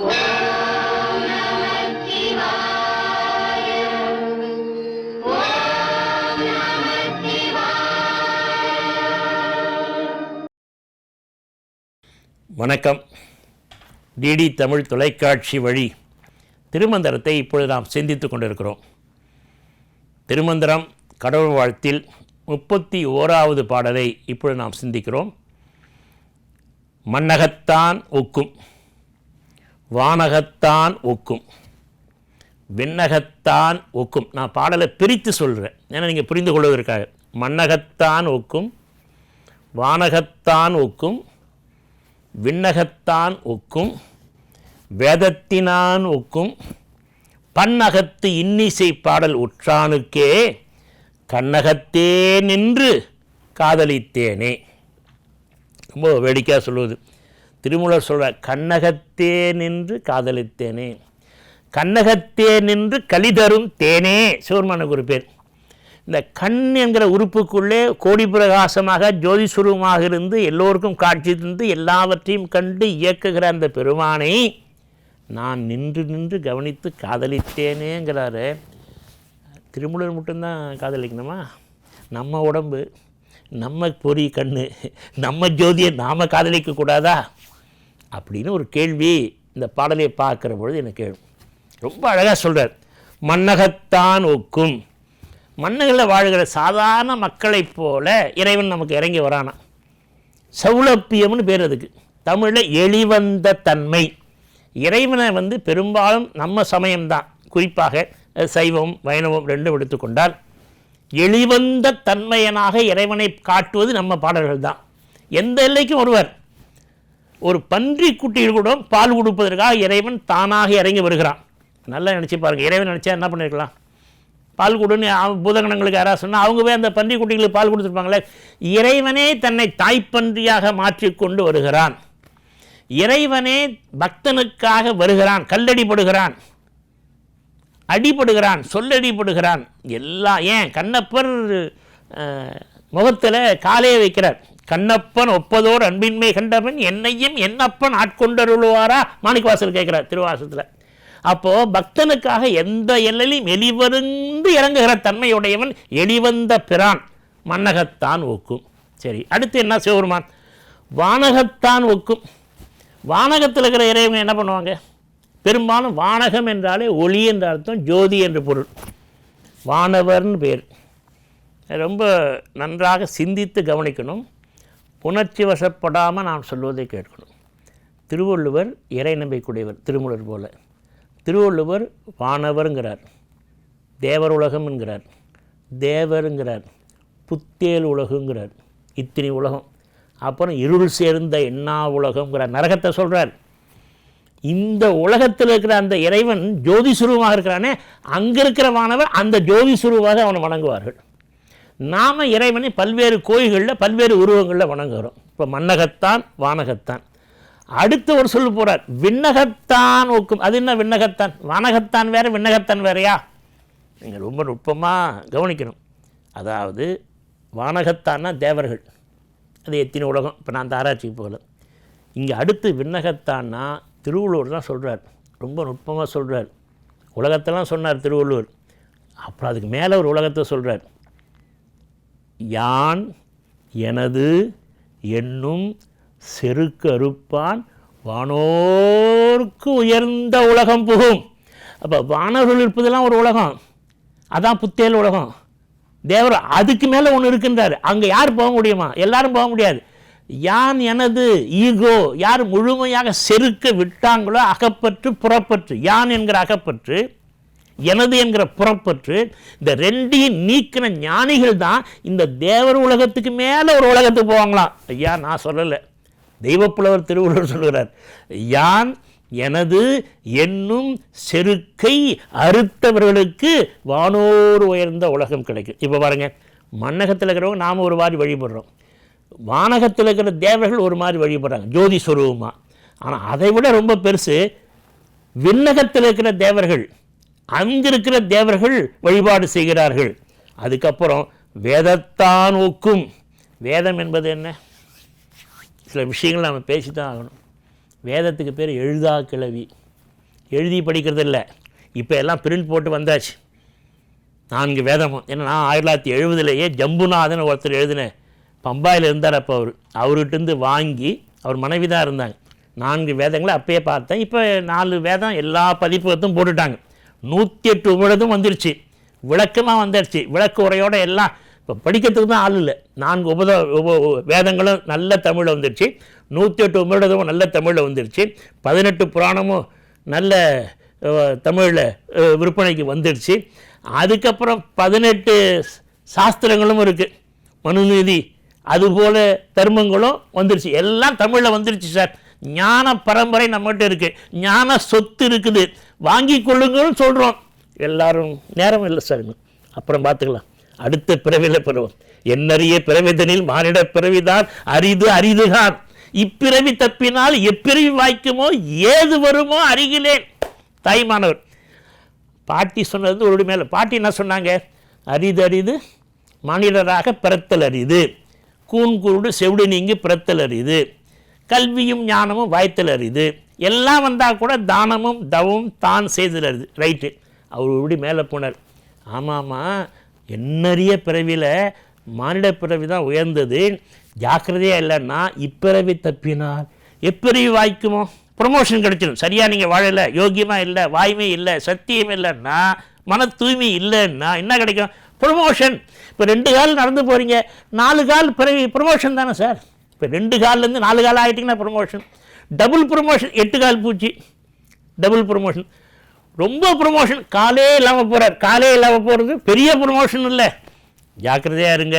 வணக்கம். டிடி தமிழ் தொலைக்காட்சி வழி திருமந்திரத்தை இப்பொழுது நாம் சிந்தித்து கொண்டிருக்கிறோம். திருமந்திரம் கடவுள் வாழ்த்தில் முப்பத்தி ஓராவது பாடலை இப்பொழுது நாம் சிந்திக்கிறோம். மன்னகத்தான் ஒக்கும். வானகத்தான் ஒக்கும். விண்ணகத்தான் ஒக்கும். நான் பாடலை பிரித்து சொல்கிறேன் ஏன்னா நீங்கள் புரிந்து கொள்வதற்காக. மண்ணகத்தான் ஒக்கும் வானகத்தான் ஒக்கும் விண்ணகத்தான் ஒக்கும் வேதத்தினான் ஒக்கும் பன்னகத்து இன்னிசை பாடல் உற்றானுக்கே கண்ணகத்தே நின்று காதலித்தேனே. ரொம்ப வேடிக்கையாக சொல்லுவது. திருமூலர் சொல்ற கண்ணகத்தே நின்று காதலித்தேனே. கண்ணகத்தே நின்று கலிதரும் தேனே. சிவருமான ஒரு பேர். இந்த கண் என்கிற உறுப்புக்குள்ளே கோடி பிரகாசமாக ஜோதி சுரூபமாக இருந்து எல்லோருக்கும் காட்சி தந்து எல்லாவற்றையும் கண்டு இயக்குகிற அந்த பெருமானை நான் நின்று நின்று கவனித்து காதலித்தேனேங்கிறாரு. திருமூலர் மட்டும்தான் காதலிக்கணுமா? நம்ம உடம்பு நம்ம பொறி கண்ணு நம்ம ஜோதியை நாம் காதலிக்கக்கூடாதா அப்படின்னு ஒரு கேள்வி இந்த பாடலை பார்க்குற பொழுது எனக்கு கேள்வி. ரொம்ப அழகாக சொல்கிறார் மன்னகத்தான் ஒக்கும். மண்ணுகளில் வாழ்கிற சாதாரண மக்களைப் போல இறைவன் நமக்கு இறங்கி வரானா சௌலப்பியம்னு பேர் அதுக்கு. தமிழில் எளிவந்த தன்மை. இறைவனை வந்து பெரும்பாலும் நம்ம சமயம்தான். குறிப்பாக சைவம் வைணவம் ரெண்டும் எடுத்துக்கொண்டால் எளிவந்த தன்மையனாக இறைவனை காட்டுவது நம்ம பாடல்கள் தான் எந்த எல்லைக்கும் ஒருவர் ஒரு பன்றி குட்டியில் கூட பால் கொடுப்பதற்காக இறைவன் தானாக இறங்கி வருகிறான். நல்லா நினச்சி பாருங்கள் இறைவன் நினச்சா என்ன பண்ணியிருக்கலாம் பால் கொடுன்னு அவன் பூதகணங்களுக்கு யாராவது சொன்னால் அவங்க போய் அந்த பன்றி குட்டிகளுக்கு பால் கொடுத்துருப்பாங்களே. இறைவனே தன்னை தாய்ப்பன்றியாக மாற்றிக்கொண்டு வருகிறான். இறைவனே பக்தனுக்காக வருகிறான். கல்லடிப்படுகிறான். அடிபடுகிறான். சொல்லடிபடுகிறான் எல்லாம் ஏன்? கண்ணப்பர் முகத்தில் காலையை வைக்கிறார். கண்ணப்பன் ஒப்பதோர் அன்பின்மை கண்டவன் என்னையும் என்னப்பன் ஆட்கொண்டருள்வாரா? மாணிக்கவாசல் கேட்குறார் திருவாசத்தில் அப்போது பக்தனுக்காக எந்த எல்லையிலும் எளிவருந்து இறங்குகிற தன்மையுடையவன் எளிவந்த பிரான். மன்னகத்தான் ஒக்கும். சரி அடுத்து என்ன சிவபெருமான்? வானகத்தான் ஒக்கும். வானகத்தில் இருக்கிற இறைவன் என்ன பண்ணுவாங்க? பெரும்பாலும் வானகம் என்றாலே ஒளி என்ற அர்த்தம் ஜோதி என்று பொருள். வானவர்னு பேர். ரொம்ப நன்றாக சிந்தித்து கவனிக்கணும். உணர்ச்சி வசப்படாமல் நாம் சொல்வதை கேட்கணும். திருவள்ளுவர் இறை நம்பிக்கையுடையவர் திருமூலர் போல. திருவள்ளுவர் வானவருங்கிறார் தேவர் உலகம் என்கிறார் தேவருங்கிறார் புத்தேல் உலகுங்கிறார் இத்தினி உலகம். அப்புறம் இருள் சேர்ந்த எண்ணா உலகம்ங்கிறார். நரகத்தை சொல்கிறார் இந்த உலகத்தில் இருக்கிற அந்த இறைவன் ஜோதி சுருவமாக இருக்கிறானே அங்கே இருக்கிற வானவர் அந்த ஜோதி சுருவாக அவனை வணங்குவார்கள். நாம் இறைவனை பல்வேறு கோயில்களில் பல்வேறு உருவங்களில் வணங்குகிறோம் இப்போ மன்னகத்தான் வானகத்தான். அடுத்து ஒரு சொல்லு போகிறார் விண்ணகத்தான் ஒக்கும் அது என்ன விண்ணகத்தான்? வானகத்தான் வேறு விண்ணகத்தான் வேறையா? நீங்கள் ரொம்ப நுட்பமாக கவனிக்கணும். அதாவது வானகத்தான்னா தேவர்கள். அது எத்தின உலகம்? இப்போ நான் அந்த ஆராய்ச்சிக்கு போகல. இங்கே அடுத்து விண்ணகத்தான்னா திருவள்ளுவர் தான் சொல்கிறார் ரொம்ப நுட்பமாக சொல்கிறார் உலகத்தெல்லாம் சொன்னார் திருவள்ளுவர். அப்புறம் அதுக்கு மேலே ஒரு உலகத்தை சொல்கிறார் யான் எனது என்னும் செருக்கறுப்பான் வானோர்க்கு உயர்ந்த உலகம் புகும். அப்போ வானவர்கள் இருப்பதெல்லாம் ஒரு உலகம். அதான் புத்தேல் உலகம். தேவர் அதுக்கு மேலே ஒன்று இருக்கின்றார். அங்கே யார் போக முடியுமா? எல்லாரும் போக முடியாது. யான் எனது ஈகோ யார் முழுமையாக செருக்க விட்டாங்களோ அகப்பற்று புறப்பற்று யான் என்கிற அகப்பற்று எனது என்கிற புறப்பற்று இந்த ரெண்டையும் நீக்கின ஞானிகள் தான் இந்த தேவர் உலகத்துக்கு மேலே ஒரு உலகத்துக்கு போவாங்களாம் ஐயா நான் சொல்லலை. தெய்வப்புலவர் திருவள்ளுவர் சொல்கிறார் யான் எனது என்னும் செருக்கை அறுத்தவர்களுக்கு வானோர் உயர்ந்த உலகம் கிடைக்கும். இப்போ பாருங்க மன்னகத்தில் இருக்கிறவங்க நாம் ஒரு மாதிரி வழிபடுறோம். வானகத்தில் இருக்கிற தேவர்கள் ஒரு மாதிரி வழிபடுறாங்க ஜோதி ஸ்வரூபமாக ஆனால் அதை விட ரொம்ப பெருசு விண்ணகத்தில் இருக்கிற தேவர்கள் அங்கிருக்கிற தேவர்கள் வழிபாடு செய்கிறார்கள். அதுக்கப்புறம் வேதத்தான் ஒக்கும் வேதம் என்பது என்ன? சில விஷயங்கள் நம்ம பேசி தான் ஆகணும். வேதத்துக்கு பேர் எழுதா கிளவி எழுதி படிக்கிறது இல்லை இப்போ எல்லாம் பிரிண்ட் போட்டு வந்தாச்சு. நான்கு வேதமும் ஏன்னா நான் ஆயிரத்தி தொள்ளாயிரத்தி எழுபதுலேயே ஜம்புநாதன் ஒருத்தர் எழுதினேன் பம்பாயில் இருந்தார் அப்போ அவர். அவர்கிட்டருந்து வாங்கி அவர் மனைவி தான் இருந்தாங்க. நான்கு வேதங்களை அப்பயே பார்த்தேன். இப்போ நாலு வேதம் எல்லா பதிப்பகத்தும் போட்டுட்டாங்க. நூற்றி எட்டு உபநிடதம் வந்துருச்சு. விளக்கமாக வந்துருச்சு விளக்கு உரையோட எல்லாம் இப்போ படிக்கிறதுக்கு தான் ஆள் இல்லை. நான்கு உபத உப வேதங்களும் நல்ல தமிழில் வந்துருச்சு. நூற்றி எட்டு உபநிடதமும் நல்ல தமிழில் வந்துருச்சு. பதினெட்டு புராணமும் நல்ல தமிழில் விற்பனைக்கு வந்துடுச்சு அதுக்கப்புறம் பதினெட்டு சாஸ்திரங்களும் இருக்குது மனுநீதி அதுபோல தர்மங்களும் வந்துருச்சு. எல்லாம் தமிழில் வந்துருச்சு சார். ஞான பரம்பரை நம்மகிட்ட இருக்குது ஞான சொத்து இருக்குது. வாங்கி கொள்ளுங்கள்னு சொல்கிறோம் எல்லாரும் நேரம் இல்லை சார் அப்புறம் பார்த்துக்கலாம். அடுத்த பிறவியில் பெறுவோம். என்னறிய பிறவிதனில் மானிட பிறவிதான் அரிது அரிதுதான். இப்பிறவி தப்பினால் எப்பிறவி வாய்க்குமோ ஏது வருமோ அறிகிலேன் தாய்மானவர் பாட்டி சொன்னது ஒரு மேலே. பாட்டி என்ன சொன்னாங்க? அரிது அரிது மானிடராக பிறத்தல் அரிது. கூன் குருடு செவிடு நீங்கி பிறத்தல் அரிது. கல்வியும் ஞானமும் வாய்த்தல் அரிது. எல்லாம் வந்தால் கூட தானமும் தவமும் தான் செய்தல் அறிது ரைட்டு அவர் இப்படி மேலே போனார். ஆமாம்மா என்னறிய பிறவியில் மானிட பிறவி தான் உயர்ந்தது. ஜாக்கிரதையாக இல்லைன்னா இப்பிறவி தப்பினார். எப்பிறவி வாய்க்குமோ? ப்ரொமோஷன் கிடைச்சிடும் சரியாக நீங்கள் வாழலை? யோகியமாக இல்லை? வாய்மை இல்லை? சத்தியம் இல்லைன்னா மன தூய்மை இல்லைன்னா என்ன கிடைக்கும்? ப்ரொமோஷன் இப்போ ரெண்டு கால் நடந்து போகிறீங்க நாலு கால் பிறவி ப்ரொமோஷன் தானே சார்? இப்போ ரெண்டு கால்லேருந்து நாலு கால் ஆகிட்டிங்கன்னா ப்ரொமோஷன் டபுள் ப்ரொமோஷன் எட்டு கால் பூச்சி. டபுள் ப்ரொமோஷன் ரொம்ப ப்ரொமோஷன் காலே இல்லாமல் போகிறார் காலே இல்லாமல் போகிறது பெரிய ப்ரொமோஷன் இல்லை. ஜாக்கிரதையாக இருங்க.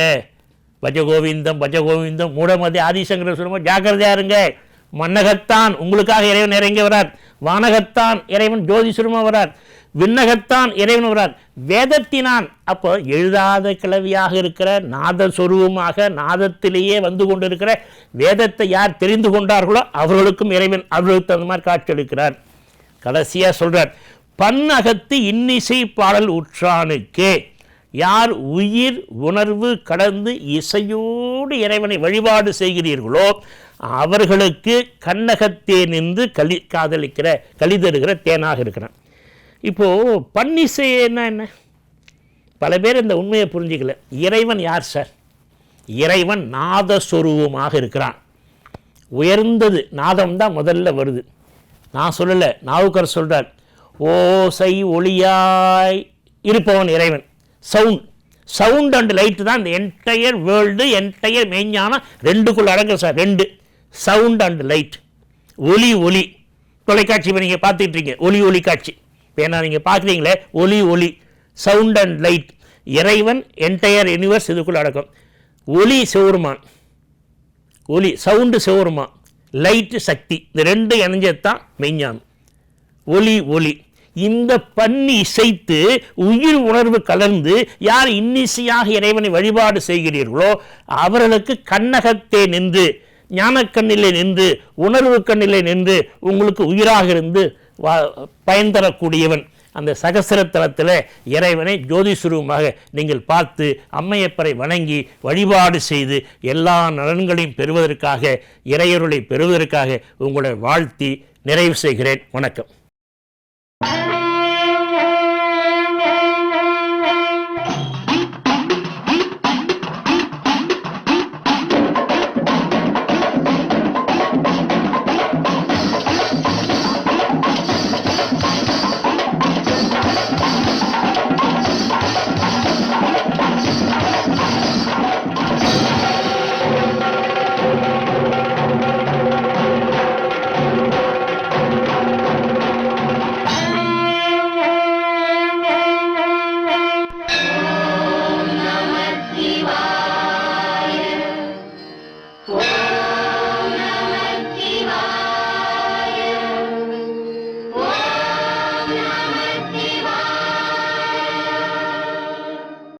பஜ கோவிந்தம் கோவிந்தம் மூடமதி ஆதிசங்கர சொல்லும்போது ஜாக்கிரதையாக இருங்க. மன்னகத்தான் உங்களுக்காக இறைவன் இறங்கி வரார். வானகத்தான் இறைவன் ஜோதி சுருமா வரார். விண்ணகத்தான் இறைவன் வரார் வேதத்தினான் அப்போ எழுதாத கிளவியாக இருக்கிற நாத சொருவமாக நாதத்திலேயே வந்து கொண்டிருக்கிற வேதத்தை யார் தெரிந்து கொண்டார்களோ அவர்களுக்கும் இறைவன் அவர்களுக்கு தகுந்த மாதிரி காட்சியளிக்கிறார். கடைசியாக சொல்கிறார் பன்னகத்து இன்னிசை பாடல் உற்றானுக்கே யார் உயிர் உணர்வு கடந்து இசையோடு இறைவனை வழிபாடு செய்கிறீர்களோ அவர்களுக்கு கண்ணகத்தே நின்று களி காதலிக்கிற கலிதருகிற தேனாக இருக்கிறான். இப்போது பன்னிசை என்ன? பல பேர் இந்த உண்மையை புரிஞ்சிக்கல. இறைவன் யார் சார்? இறைவன் நாதஸ்வரூபமாக இருக்கிறான். உயர்ந்தது நாதம் தான் முதல்ல வருது. நான் சொல்லலை நாவுக்கர் சொல்கிறார் ஓசை ஒளியாய் இருப்பவன் இறைவன். சவுண்ட் சவுண்ட் அண்ட் லைட்டு தான் இந்த என்டையர் வேர்ல்டு என்டையர் மெய்ஞானம் ரெண்டுக்குள்ள அடங்க சார் ரெண்டு. சவுண்ட் அண்ட் லைட் ஒலி ஒலி. தொலைக்காட்சி இப்போ நீங்கள் பார்த்துட்ருக்கீங்க ஒலி ஒலி காட்சி இப்போ என்ன நீங்கள் பார்க்குறீங்களே ஒலி ஒலி சவுண்ட் அண்ட் லைட் இறைவன் என்டையர் யூனிவர்ஸ் இதுக்குள்ளே அடக்கம். ஒலி சிவருமான். ஒலி சவுண்டு சிவருமான். லைட்டு சக்தி. இந்த ரெண்டு இணைஞ்சது தான் மெய்ஞானம் ஒலி ஒலி இந்த பண்ணி இசைத்து உயிர் உணர்வு கலந்து யார் இன்னிசையாக இறைவனை வழிபாடு செய்கிறீர்களோ அவர்களுக்கு கண்ணகத்தே நின்று ஞானக்கண்ணிலே நின்று உணர்வு கண்ணிலே நின்று உங்களுக்கு உயிராக இருந்து பயன் தரக்கூடியவன் அந்த சகசிரத்தலத்தில் இறைவனை ஜோதிஸ்வரூபமாக நீங்கள் பார்த்து அம்மையப்பரை வணங்கி வழிபாடு செய்து எல்லா நலன்களையும் பெறுவதற்காக இறையருளை பெறுவதற்காக உங்களை வாழ்த்தி நிறைவு செய்கிறேன். வணக்கம்.